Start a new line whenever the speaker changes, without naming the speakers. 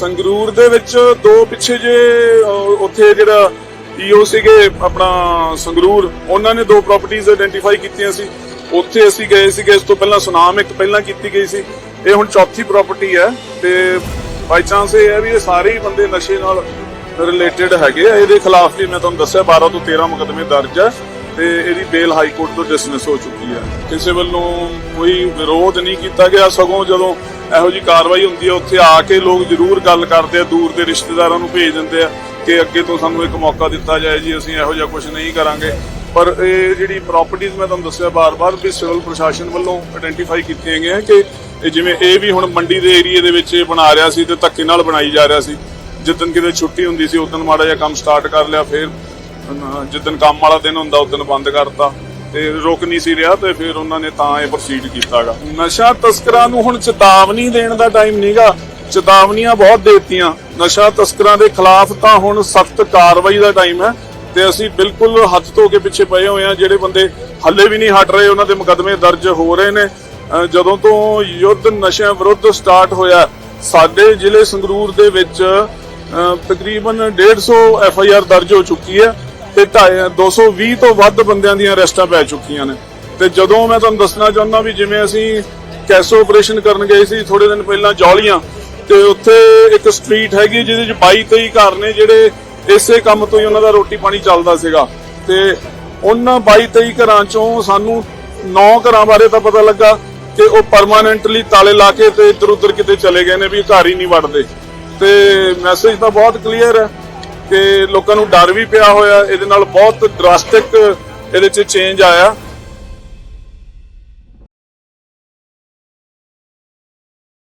ਸੰਗਰੂਰ ਦੇ ਵਿੱਚ ਦੋ ਪਿੱਛੇ ਜੇ ਉੱਥੇ ਜਿਹੜਾ ਈਓ ਸੀਗੇ ਆਪਣਾ ਸੰਗਰੂਰ, ਉਹਨਾਂ ਨੇ ਦੋ ਪ੍ਰਾਪਰਟੀਆਂ ਆਇਡੈਂਟੀਫਾਈ ਕੀਤੀਆਂ ਸੀ। ਉੱਥੇ ਅਸੀਂ ਗਏ ਸੀਗੇ, ਇਸ ਤੋਂ ਪਹਿਲਾਂ ਸੁਨਾਮ ਇੱਕ ਪਹਿਲਾਂ ਕੀਤੀ ਗਈ ਸੀ। ਇਹ ਹੁਣ ਚੌਥੀ ਪ੍ਰਾਪਰਟੀ ਹੈ ਤੇ ਬਾਈ ਚਾਂਸ ਇਹ ਹੈ ਵੀ ਇਹ ਸਾਰੇ ਹੀ ਬੰਦੇ ਨਸ਼ੇ ਨਾਲ ਰਿਲੇਟਡ ਹੈਗੇ ਆ। ਇਹਦੇ ਖਿਲਾਫ ਵੀ ਮੈਂ ਤੁਹਾਨੂੰ ਦੱਸਿਆ 12 ਤੋਂ 13 ਮੁਕਦਮੇ ਦਰਜ ਹੈ ਤੇ ਇਹਦੀ ਬੇਲ ਹਾਈ ਕੋਰਟ ਤੋਂ ਡਿਸਮਿਸ ਹੋ ਚੁੱਕੀ ਹੈ ਕਿਸੇ ਵੱਲੋਂ ਕੋਈ ਵਿਰੋਧ ਨਹੀਂ ਕੀਤਾ ਗਿਆ। ਸਗੋਂ ਜਦੋਂ ਇਹੋ ਜੀ ਕਾਰਵਾਈ ਹੁੰਦੀ ਹੈ, ਉੱਥੇ ਆ ਕੇ ਲੋਕ ਜ਼ਰੂਰ ਗੱਲ ਕਰਦੇ ਆ, ਦੂਰ ਦੇ ਰਿਸ਼ਤੇਦਾਰਾਂ ਨੂੰ ਭੇਜ ਦਿੰਦੇ ਆ ਕਿ ਅੱਗੇ ਤੋਂ ਸਾਨੂੰ ਇੱਕ ਮੌਕਾ ਦਿੱਤਾ ਜਾਏ ਜੀ, ਅਸੀਂ ਇਹੋ ਜਿਹਾ ਕੁਝ ਨਹੀਂ ਕਰਾਂਗੇ। ਪਰ ਇਹ ਜਿਹੜੀ ਪ੍ਰਾਪਰਟੀਆਂ ਮੈਂ ਤੁਹਾਨੂੰ ਦੱਸਿਆ ਬਾਰ-ਬਾਰ ਵੀ ਸਿਵਲ ਪ੍ਰਸ਼ਾਸਨ ਵੱਲੋਂ ਆਇਡੈਂਟੀਫਾਈ ਕੀਤੀਆਂ ਗਈਆਂ ਕਿ ਜਿਵੇਂ ਇਹ ਵੀ ਹੁਣ ਮੰਡੀ ਦੇ ਏਰੀਏ ਦੇ ਵਿੱਚ ਬਣਾ ਰਿਹਾ ਸੀ ਤੇ ਧੱਕੇ ਨਾਲ ਬਣਾਈ ਜਾ ਰਿਹਾ ਸੀ। ਜਿੱਦਨ ਕਿਤੇ ਛੁੱਟੀ ਹੁੰਦੀ ਸੀ, ਉਦੋਂ ਮਾੜਾ ਜਿਹਾ ਕੰਮ ਸਟਾਰਟ ਕਰ ਲਿਆ, ਫਿਰ, ਅਹ ਜਿੱਦਨ ਕੰਮ ਵਾਲਾ ਦਿਨ ਹੁੰਦਾ, ਉਦੋਂ ਬੰਦ ਕਰਤਾ। ਤੇ ਰੁਕ ਨਹੀਂ ਸੀ ਰਿਹਾ ਤੇ ਫਿਰ ਉਹਨਾਂ ਨੇ ਤਾਂ ਇਹ ਪ੍ਰੋਸੀਡ ਕੀਤਾਗਾ। ਨਸ਼ਾ ਤਸਕਰਾਂ ਨੂੰ ਹੁਣ ਚੇਤਾਵਨੀ ਦੇਣ ਦਾ ਟਾਈਮ ਨਹੀਂਗਾ। ਚੇਤਾਵਨੀਆਂ ਬਹੁਤ ਦੇਤੀਆਂ। ਨਸ਼ਾ ਤਸਕਰਾਂ ਦੇ ਖਿਲਾਫ ਤਾਂ ਹੁਣ ਸਖਤ ਕਾਰਵਾਈ ਦਾ ਟਾਈਮ ਹੈ ਤੇ ਅਸੀਂ ਬਿਲਕੁਲ ਹੱਥ ਧੋ ਕੇ ਪਿੱਛੇ ਪਏ ਹੋਏ ਆ ਜਿਹੜੇ ਬੰਦੇ ਹੱਲੇ ਵੀ ਨਹੀਂ ਹਟ ਰਹੇ, ਉਹਨਾਂ ਦੇ ਮੁਕੱਦਮੇ ਦਰਜ ਹੋ ਰਹੇ ਨੇ। ਜਦੋਂ ਤੋਂ ਯੁੱਧ ਨਸ਼ਿਆਂ ਵਿਰੁੱਧ ਸਟਾਰਟ ਹੋਇਆ, ਸਾਡੇ ਜ਼ਿਲ੍ਹੇ ਸੰਗਰੂਰ ਦੇ ਵਿੱਚ, ਅਹ ਤਕਰੀਬਨ 150 ਐਫ ਆਈ ਆਰ ਦਰਜ ਹੋ ਚੁੱਕੀ ਹੈ। ਤੇ ਢਾਈ- 220 ਤੋਂ ਵੱਧ ਬੰਦਿਆਂ ਦੀਆਂ ਅਰੈਸਟਾਂ ਪੈ ਚੁੱਕੀਆਂ ਨੇ। ਤੇ ਜਦੋਂ ਮੈਂ ਤੁਹਾਨੂੰ ਦੱਸਣਾ ਚਾਹੁੰਦਾ ਵੀ ਜਿਵੇਂ ਅਸੀਂ ਕੈਸੋ ਆਪਰੇਸ਼ਨ ਕਰਨ ਗਏ ਸੀ ਥੋੜੇ ਦਿਨ ਪਹਿਲਾਂ ਜੌਲੀਆਂ, ਤੇ ਉੱਥੇ ਇੱਕ ਸਟਰੀਟ ਹੈਗੀ ਜਿਹਦੇ ਵਿੱਚ 22 23 ਘਰ ਨੇ ਜਿਹੜੇ ਇਸੇ ਕੰਮ ਤੋਂ ਹੀ ਉਹਨਾਂ ਦਾ ਰੋਟੀ ਪਾਣੀ ਚੱਲਦਾ ਸੀਗਾ। ਤੇ ਉਹਨਾਂ 22 23 ਘਰਾਂ ਚੋਂ ਸਾਨੂੰ 9 ਘਰਾਂ ਬਾਰੇ ਤਾਂ ਪਤਾ ਲੱਗਾ ਕਿ ਉਹ ਪਰਮਾਨੈਂਟਲੀ ਤਾਲੇ ਲਾ ਕੇ ਤੇ ਇੱਧਰ ਉੱਧਰ ਕਿਤੇ ਚਲੇ ਗਏ ਨੇ ਵੀ ਘਰ ਹੀ ਨਹੀਂ ਵੜਦੇ। ਤੇ ਮੈਸੇਜ ਤਾਂ ਬਹੁਤ ਕਲੀਅਰ ਹੈ। ਕਿ ਲੋਕਾਂ ਨੂੰ ਡਰ ਵੀ ਪਿਆ ਹੋਇਆ, ਇਹਦੇ ਨਾਲ ਬਹੁਤ ਡਰਾਸਟਿਕ ਇਹਦੇ 'ਚ ਚੇਂਜ ਆਇਆ।